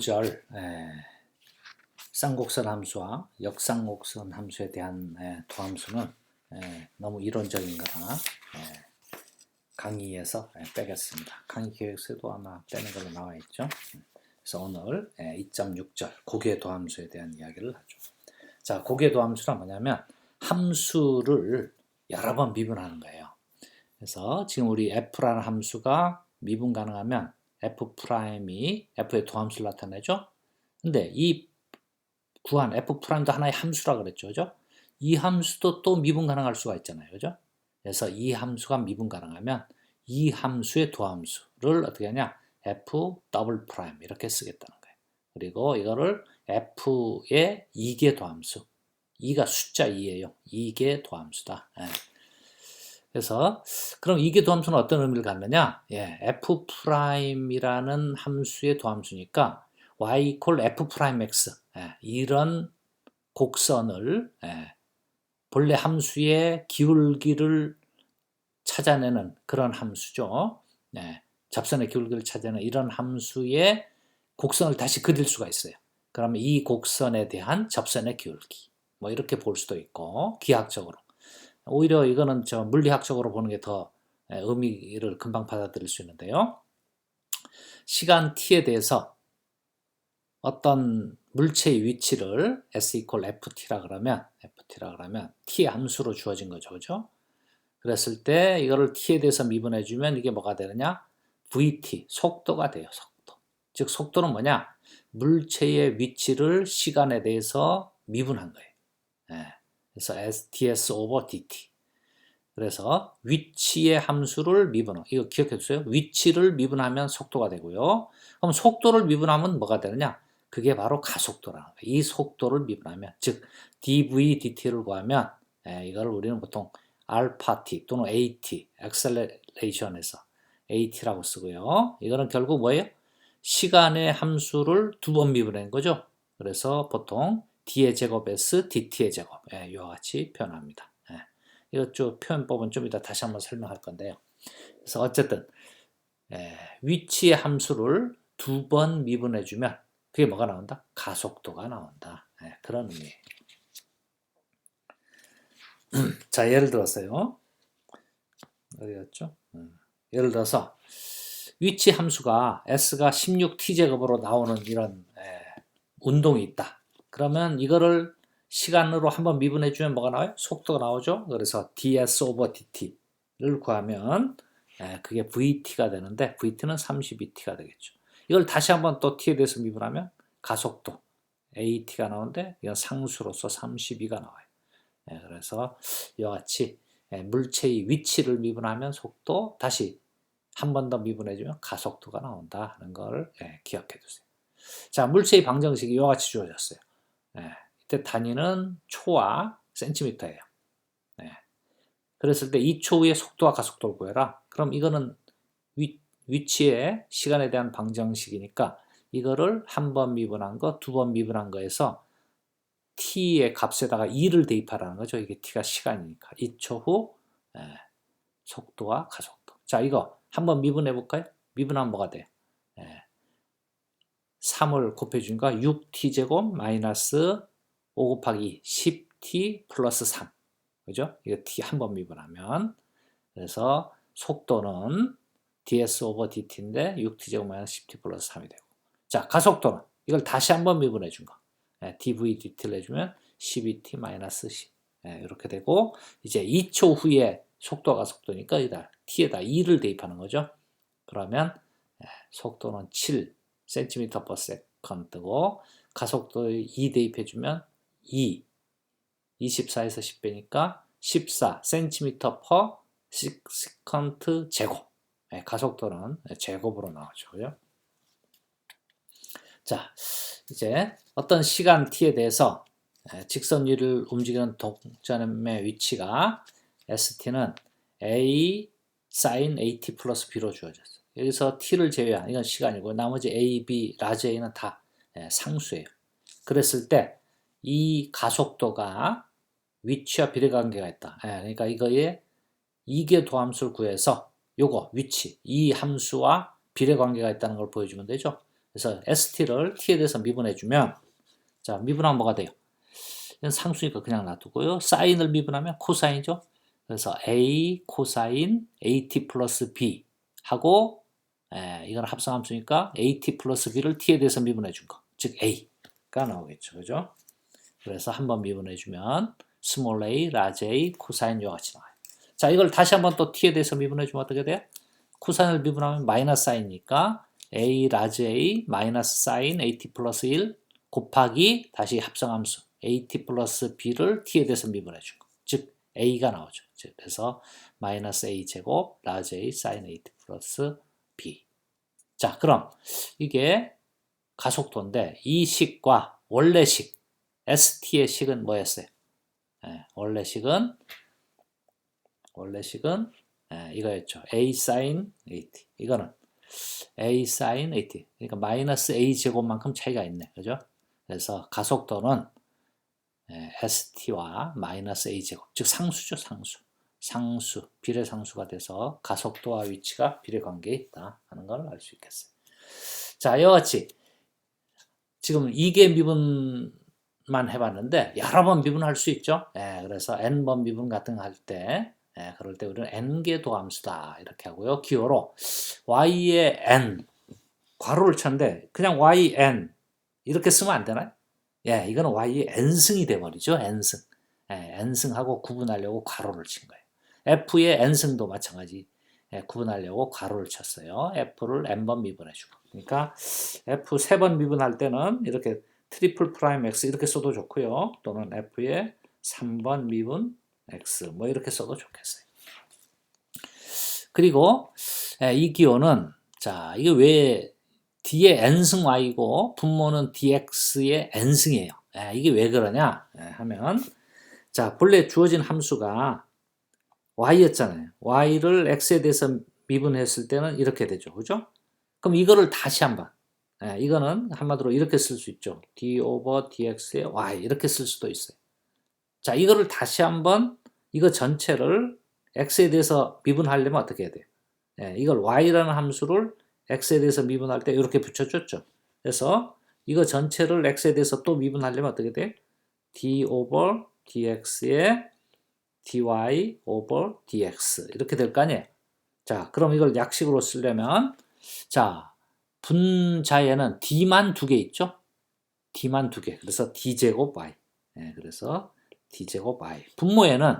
절 에, 쌍곡선 함수와 역쌍곡선 함수에 대한 에, 도함수는 에, 너무 이론적인 거라 에, 강의에서 에, 빼겠습니다. 강의 계획서에도 아마 빼는 걸로 나와 있죠. 그래서 오늘 에, 2.6절 고개 도함수에 대한 이야기를 하죠. 자, 고개 도함수란 뭐냐면 함수를 여러 번 미분하는 거예요. 그래서 지금 우리 f라는 함수가 미분 가능하면 f 프라임이 f의 도함수를 나타내죠. 근데 이 구한 f 프라임도 하나의 함수라 그랬죠. 그죠? 이 함수도 또 미분 가능할 수가 있잖아요. 그죠? 그래서 이 함수가 미분 가능하면 이 함수의 도함수를 어떻게 하냐? f 더블 프라임 이렇게 쓰겠다는 거예요. 그리고 이거를 f의 2개 도함수. 2가 숫자 2예요. 2개 도함수다. 예. 그래서 그럼 이게 도함수는 어떤 의미를 갖느냐? 예, f 프라임이라는 함수의 도함수니까 y equal f 프라임 x 예, 이런 곡선을 예, 본래 함수의 기울기를 찾아내는 그런 함수죠. 예, 접선의 기울기를 찾아내는 이런 함수의 곡선을 다시 그릴 수가 있어요. 그러면 이 곡선에 대한 접선의 기울기 뭐 이렇게 볼 수도 있고 기하학적으로 오히려 이거는 저 물리학적으로 보는 게 더 의미를 금방 받아들일 수 있는데요. 시간 t에 대해서 어떤 물체의 위치를 s equal ft라 그러면 ft라 그러면 t의 함수로 주어진 거죠. 그죠? 그랬을 때 이거를 t에 대해서 미분해 주면 이게 뭐가 되느냐? vt 속도가 돼요. 속도. 즉 속도는 뭐냐? 물체의 위치를 시간에 대해서 미분한 거예요. 예. 그래서 ds over dt. 그래서 위치의 함수를 미분하 이거 기억해 주세요. 위치를 미분하면 속도가 되고요. 그럼 속도를 미분하면 뭐가 되느냐? 그게 바로 가속도라는 거예요. 이 속도를 미분하면 즉 dv dt를 구하면 예, 이거를 우리는 보통 알파 t 또는 at acceleration에서 at라고 쓰고요. 이거는 결국 뭐예요? 시간의 함수를 두 번 미분한 거죠. 그래서 보통 d의 제곱 s dt의 제곱 예, 이와 같이 표현합니다. 예. 이것 표현법은 좀 이따 다시 한번 설명할 건데요. 그래서 어쨌든 예, 위치의 함수를 두 번 미분해 주면 그게 뭐가 나온다? 가속도가 나온다. 예, 그런 의미예요. 자 예를 들어서요. 어디였죠? 음, 예를 들어서 위치 함수가 s가 16t제곱으로 나오는 이런 예, 운동이 있다. 그러면 이거를 시간으로 한번 미분해 주면 뭐가 나와요? 속도가 나오죠. 그래서 ds over dt를 구하면 예, 그게 vt가 되는데 vt는 32t가 되겠죠. 이걸 다시 한번 또 t에 대해서 미분하면 가속도 at가 나오는데 이건 상수로서 32가 나와요. 예, 그래서 이와 같이 예, 물체의 위치를 미분하면 속도 다시 한 번 더 미분해 주면 가속도가 나온다 하는 걸 예, 기억해 두세요. 자, 물체의 방정식이 이와 같이 주어졌어요. 예, 이때 단위는 초와 센티미터예요. 예, 그랬을 때 2초 후에 속도와 가속도를 구해라. 그럼 이거는 위, 위치의 시간에 대한 방정식이니까 이거를 한 번 미분한 거, 두 번 미분한 거에서 t의 값에다가 2를 대입하라는 거죠. 이게 t가 시간이니까. 2초 후 예, 속도와 가속도. 자, 이거 한번 미분해 볼까요? 미분하면 뭐가 돼요? 예, 3을 곱해주니까 6t제곱 마이너스 5 곱하기 10t 플러스 3. 그죠? 이거 t 한 번 미분하면. 그래서 속도는 ds 오버 dt인데 6t제곱 마이너스 10t 플러스 3이 되고. 자, 가속도는 이걸 다시 한 번 미분해 준 거. 예, dv dt를 해주면 12t 마이너스 10. 예, 이렇게 되고, 이제 2초 후에 속도가 속도니까 이다 t에다 2를 대입하는 거죠. 그러면 예, 속도는 7 cm per second고 가속도 2 대입해주면 2 24에서 10배니까 14 cm per second 제곱. 네, 가속도는 제곱으로 나오죠. 그죠? 자 이제 어떤 시간 t에 대해서 직선유를 움직이는 동점의 위치가 st는 a sin at 플러스 b로 주어졌어요 여기서 t를 제외한 이건 시간이고 나머지 a, b, 라지 a는 다 상수예요. 그랬을 때 이 가속도가 위치와 비례관계가 있다. 그러니까 이거에 이계 도함수를 구해서 요거 위치 이 함수와 비례관계가 있다는 걸 보여주면 되죠. 그래서 st를 t에 대해서 미분해주면 자 미분하면 뭐가 돼요? 이건 상수니까 그냥 놔두고요. 사인을 미분하면 코사인이죠. 그래서 a 코사인 at 플러스 b 하고 에, 이건 합성함수니까 at 플러스 b를 t에 대해서 미분해 준 거. 즉 a가 나오겠죠. 그죠? 그래서 한번 미분해 주면 스몰 a, 라지 a, 코사인 이와 같이 나와요. 자, 이걸 다시 한번 또 t에 대해서 미분해 주면 어떻게 돼요? 코사인을 미분하면 마이너스 사인이니까 a, 라지 a, 마이너스 사인 at 플러스 1 곱하기 다시 합성함수 at 플러스 b를 t에 대해서 미분해 준 거. 즉 a가 나오죠. 즉, 그래서 마이너스 a 제곱 라지 a 사인 at 플러스 b. 자, 그럼 이게 가속도인데 이 식과 원래 식 ST의 식은 뭐였어요? 예, 원래 식은 원래 식은 예, 이거였죠. A sin AT. 이거는 A sin AT. 그러니까 마이너스 A 제곱만큼 차이가 있네. 그죠? 그래서 가속도는 예, ST와 마이너스 A 제곱. 즉 상수죠, 상수. 상수, 비례 상수가 돼서 가속도와 위치가 비례 관계에 있다 하는 걸 알 수 있겠어요. 자, 이와 같이 지금 2개 미분만 해봤는데 여러 번 미분할 수 있죠. 예, 그래서 n번 미분 같은 거 할 때, 예, 그럴 때 우리는 n개 도함수다 이렇게 하고요. 기호로 y의 n 괄호를 쳤는데 그냥 yn 이렇게 쓰면 안 되나요? 예, 이거는 y의 n승이 돼버리죠. n승. 예, n승하고 구분하려고 괄호를 친 거예요. F의 n승도 마찬가지. 예, 구분하려고 괄호를 쳤어요. f를 n번 미분해주고. 그러니까 f 세 번 미분할 때는 이렇게 트리플 프라임 x 이렇게 써도 좋고요. 또는 f의 3번 미분 x 뭐 이렇게 써도 좋겠어요. 그리고 예, 이 기호는 자 이게 왜 뒤에 n승 y고 분모는 dx의 n승이에요. 예, 이게 왜 그러냐 예, 하면 자 본래 주어진 함수가 y였잖아요. y를 x에 대해서 미분했을 때는 이렇게 되죠. 그죠? 그럼 이거를 다시 한번 예, 이거는 한마디로 이렇게 쓸 수 있죠. d over dx의 y 이렇게 쓸 수도 있어요. 자 이거를 다시 한번 이거 전체를 x에 대해서 미분하려면 어떻게 해야 돼요? 예, 이걸 y라는 함수를 x에 대해서 미분할 때 이렇게 붙여줬죠. 그래서 이거 전체를 x에 대해서 또 미분하려면 어떻게 돼요? d over dx의 dy over dx 이렇게 될 거 아니에요. 자, 그럼 이걸 약식으로 쓰려면 자, 분자에는 d만 두 개 있죠? d만 두 개. 그래서 d제곱 y. 예, 그래서 d제곱 y. 분모에는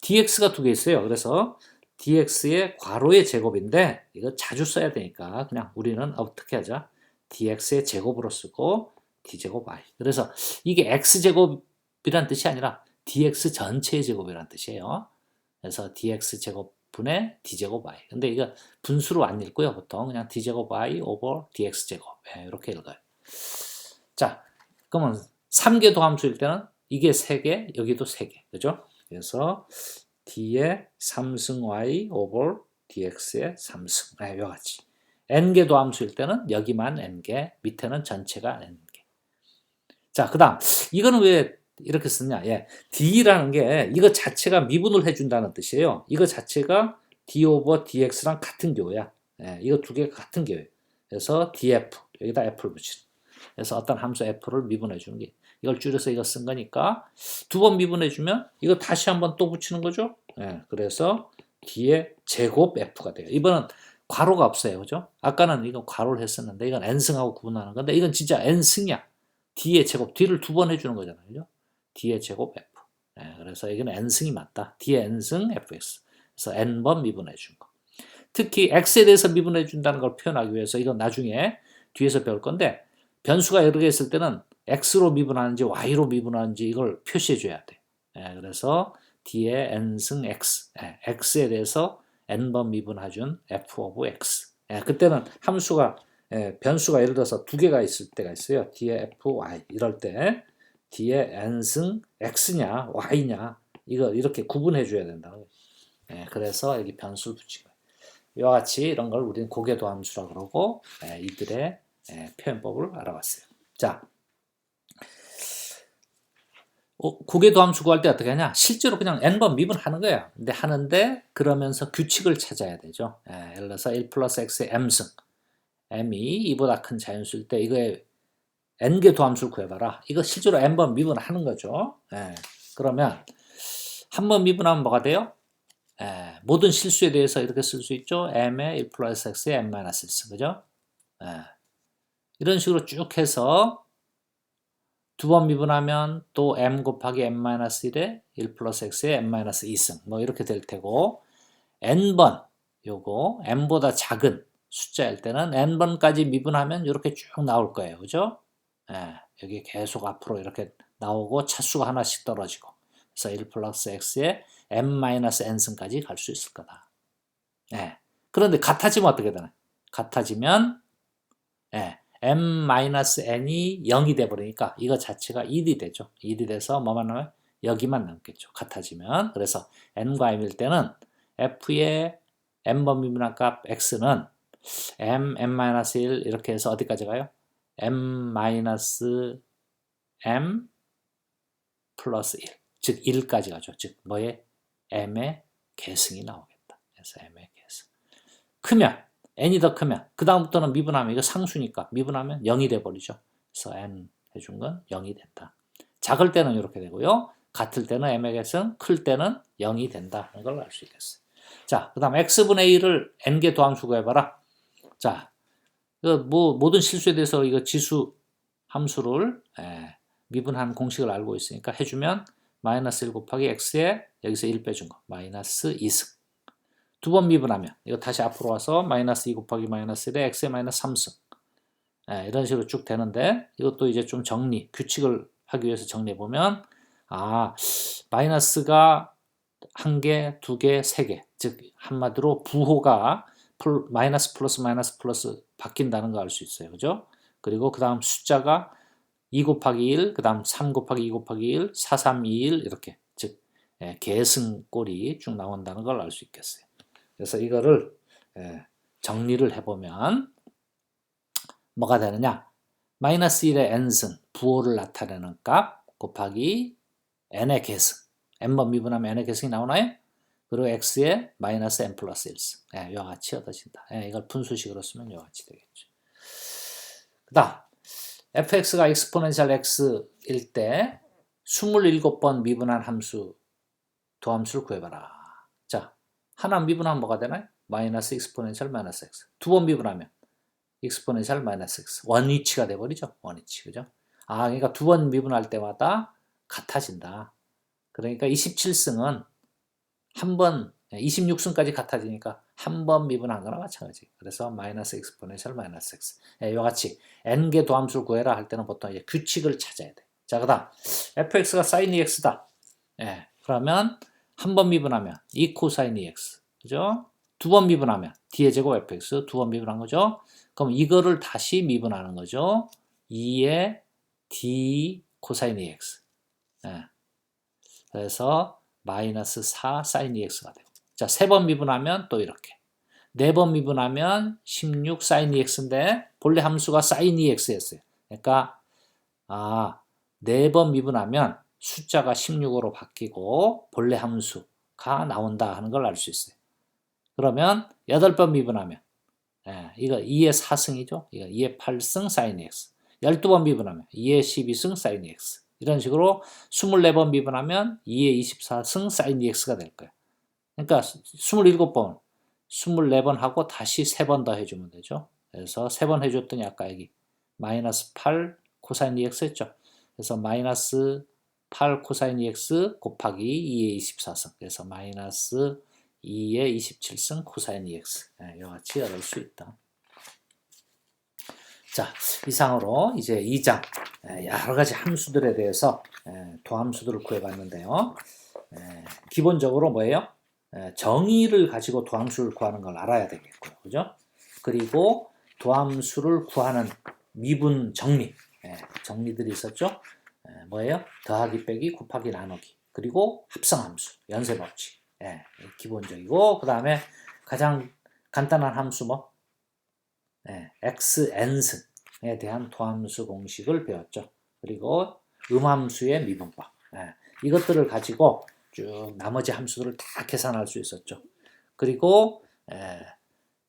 dx가 두 개 있어요. 그래서 dx의 괄호의 제곱인데 이거 자주 써야 되니까 그냥 우리는 어떻게 하자? dx의 제곱으로 쓰고 d제곱 y. 그래서 이게 x제곱이란 뜻이 아니라 dx 전체의 제곱이란 뜻이에요. 그래서 dx 제곱 분의 d제곱 y. 근데 이거 분수로 안 읽고요. 보통 그냥 d제곱 y over dx 제곱. 네, 이렇게 읽어요. 자, 그러면 3개 도함수일 때는 이게 3개, 여기도 3개. 그죠? 그래서 d의 3승 y over dx의 3승. 네, 이와 같이. n개 도함수일 때는 여기만 n개, 밑에는 전체가 n개. 자, 그 다음, 이거는 왜 이렇게 쓰냐? 예. d라는 게 이거 자체가 미분을 해준다는 뜻이에요. 이거 자체가 d over dx랑 같은 교야. 예, 이거 두 개가 같은 교예요. 그래서 df 여기다 f를 붙이는. 그래서 어떤 함수 f를 미분해 주는 게 이걸 줄여서 이거 쓴 거니까 두 번 미분해 주면 이거 다시 한번 또 붙이는 거죠. 예, 그래서 d의 제곱 f가 돼요. 이번은 괄호가 없어요. 그죠? 아까는 이거 괄호를 했었는데 이건 n승하고 구분하는 건데 이건 진짜 n승이야. d의 제곱 d를 두 번 해주는 거잖아요. 그죠? D의 제곱 f. 네, 그래서 이건 n승이 맞다. d의 n승 fx. 그래서 n번 미분해 준 거. 특히 x에 대해서 미분해 준다는 걸 표현하기 위해서 이건 나중에 뒤에서 배울 건데 변수가 여러 개 있을 때는 x로 미분하는지 y로 미분하는지 이걸 표시해 줘야 돼. 네, 그래서 d의 n승 x. 네, x에 대해서 n번 미분해준 f of x. 네, 그때는 함수가 변수가 예를 들어서 두 개가 있을 때가 있어요. d의 f, y 이럴 때 뒤에 n승 x냐 y냐 이거 이렇게 구분해 줘야 된다. 예, 그래서 여기 변수를 붙인 거예요. 이와 같이 이런 걸 우리는 고개도 함수라 그러고 예, 이들의 예, 표현법을 알아봤어요. 자, 어, 고개도 함수 구할 때 어떻게 하냐? 실제로 그냥 n번 미분하는 거야. 근데 하는데 그러면서 규칙을 찾아야 되죠. 예, 예를 들어서 1 플러스 x의 m승 m이 이보다 큰 자연수일 때 이거에 n개 도함수를 구해봐라. 이거 실제로 n번 미분하는 거죠. 예. 그러면 한 번 미분하면 뭐가 돼요? 예, 모든 실수에 대해서 이렇게 쓸 수 있죠. m의 1 플러스 x의 m 마이너스 1, 그죠? 예. 이런 식으로 쭉 해서 두 번 미분하면 또 m 곱하기 m 마이너스 1에 1 플러스 x의 m 마이너스 2승 뭐 이렇게 될 테고 n번 요거 m보다 작은 숫자일 때는 n번까지 미분하면 이렇게 쭉 나올 거예요. 그죠? 예, 여기 계속 앞으로 이렇게 나오고 차수가 하나씩 떨어지고 그래서 1 플러스 x에 m 마이너스 n승까지 갈 수 있을 거다. 예. 그런데 같아지면 어떻게 되나? 같아지면 예, m 마이너스 n이 0이 돼 버리니까 이거 자체가 1이 되죠. 1이 돼서 뭐만 남아요? 여기만 남겠죠. 같아지면 그래서 n과 m일 때는 f의 m번 미분한 값 x는 m, m-1 이렇게 해서 어디까지 가요? M-m 플러스 1. 즉 1까지 가죠. 즉 뭐에 m의 계승이 나오겠다. 그래서 m의 계승. 크면 n이 더 크면 그 다음부터는 미분하면 이거 상수니까 미분하면 0이 돼 버리죠. 그래서 n 해준 건 0이 된다. 작을 때는 이렇게 되고요. 같을 때는 m의 계승, 클 때는 0이 된다. 이걸 알 수 있겠어요. 자, 그 다음 x분의 1을 n개 도함수 구해봐라. 자, 뭐 모든 실수에 대해서 이거 지수 함수를 예, 미분한 공식을 알고 있으니까 해주면 마이너스 1 곱하기 x에 여기서 1 빼준 거 마이너스 2승 두 번 미분하면 이거 다시 앞으로 와서 마이너스 2 곱하기 마이너스 1에 x에 마이너스 3승 예, 이런 식으로 쭉 되는데 이것도 이제 좀 정리 규칙을 하기 위해서 정리해 보면 아 마이너스가 한 개, 두 개, 세 개. 즉 한마디로 부호가 플, 마이너스 플러스 마이너스 플러스 바뀐다는 거알수 있어요. 그죠? 그리고 그 다음 숫자가 2 곱하기 1, 그 다음 3 곱하기 2 곱하기 1, 4, 3, 2, 1 이렇게 즉 예, 계승꼴이 쭉 나온다는 걸 알 수 있겠어요. 그래서 이거를 예, 정리를 해보면 뭐가 되느냐? 마이너스 1의 n승 부호를 나타내는 값 곱하기 n의 계승 n번 미분하면 n의 계승이 나오나요? 그리고 x에 마이너스 n 플러스 1승 예, 이와 같이 얻어진다. 예, 이걸 분수식으로 쓰면 이와 같이 되겠죠. 그 다음 fx가 exponential x일 때 27번 미분한 함수 도함수를 구해봐라. 자, 하나 미분하면 뭐가 되나요? 마이너스 exponential 마이너스 x. 두 번 미분하면 exponential 마이너스 x. 원위치가 돼버리죠. 원위치. 그죠? 아, 그러니까 두 번 미분할 때마다 같아진다. 그러니까 27승은 한 번, 26승까지 같아지니까 한 번 미분한 거나 마찬가지. 그래서 마이너스 exponential 마이너스 x. 예, 이와 같이 n개 도함수를 구해라 할 때는 보통 이제 규칙을 찾아야 돼. 자, 그 다음 fx가 sin 2x다. 예, 그러면 한 번 미분하면 2 코사인 2x. 그죠? 두 번 미분하면 d의 제곱 fx 두 번 미분한 거죠. 그럼 이거를 다시 미분하는 거죠. 2의 d 2x. 예. 그래서 마이너스 4 사인 2x가 되고 자, 세 번 미분하면 또 이렇게 네 번 미분하면 16 사인 2x인데 본래 함수가 사인 2x였어요. 그러니까 아, 네 번 미분하면 숫자가 16으로 바뀌고 본래 함수가 나온다 하는 걸 알 수 있어요. 그러면 8번 미분하면 예, 이거 2의 4승이죠. 이거 2의 8승 사인 x. 12번 미분하면 2의 12승 사인 x. 이런 식으로 24번 미분하면 2의 24승 사인 dx가 될 거예요. 그러니까 27번, 24번 하고 다시 3번 더 해주면 되죠. 그래서 3번 해줬더니 아까 여기 마이너스 8 코사인 dx 했죠. 그래서 마이너스 8 코사인 dx 곱하기 2의 24승. 그래서 마이너스 2의 27승 코사인 dx. 네, 이와 같이 얻을 수 있다. 자, 이상으로 이제 2장 여러 가지 함수들에 대해서 도함수들을 구해봤는데요. 기본적으로 뭐예요? 정의를 가지고 도함수를 구하는 걸 알아야 되겠고요. 그죠? 그리고 도함수를 구하는 미분 정리, 정리들이 있었죠? 뭐예요? 더하기 빼기 곱하기 나누기 그리고 합성함수, 연쇄법칙 기본적이고 그 다음에 가장 간단한 함수 뭐 xn승에 대한 도함수 공식을 배웠죠. 그리고 음함수의 미분법 이것들을 가지고 쭉 나머지 함수들을 다 계산할 수 있었죠. 그리고 에,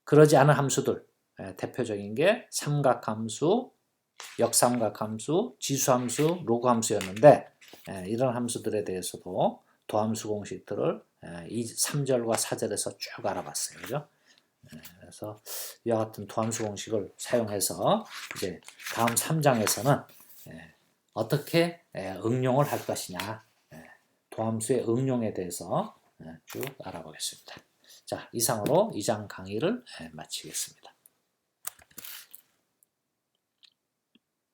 그러지 않은 함수들 예, 대표적인 게 삼각함수, 역삼각함수, 지수함수, 로그함수였는데 예, 이런 함수들에 대해서도 도함수 공식들을 예, 이 3절과 4절에서 쭉 알아봤어요. 그죠? 예, 그래서 이와 같은 도함수 공식을 사용해서 이제 다음 3장에서는 예, 어떻게 예, 응용을 할 것이냐 예, 도함수의 응용에 대해서 예, 쭉 알아보겠습니다. 자, 이상으로 2장 강의를 예, 마치겠습니다.